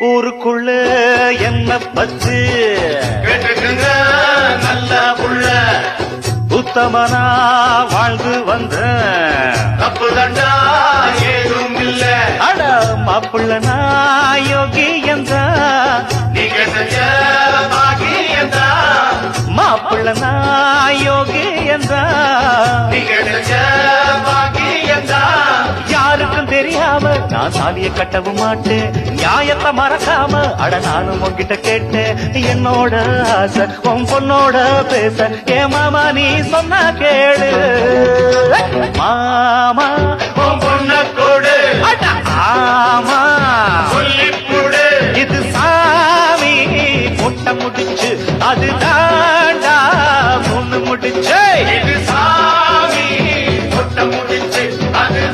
ஊருக்குள்ள என்ன பச்சு? கேட்டுக்குங்க நல்ல புள்ள. உத்தமனா வாழ்ந்து வந்த. தப்பு தண்டா ஏதும் இல்ல. அட மாப்பிள்ள நான் யோகி என்ற. நீங்க செஞ்ச பாக்கியந்தான் மாப்பிள்ள நான் தெரியாம நான் சாலிய கட்டவும் மாட்டேன். நியாயத்தை மறக்காம அட நானும் உங்ககிட்ட கேட்டேன். என்னோட ஆசை உன் பொண்ணோட பேச. ஏ மாமா நீ சொன்னா கேளு. மாமா உன் பொண்ண கொடு. ஆமா சொல்லிப்புடு இது சாமி முட்டை முடிச்சு அது தாண்டா பொண்ணு முடிச்சு. இது சாமி முட்டை முடிச்சு அது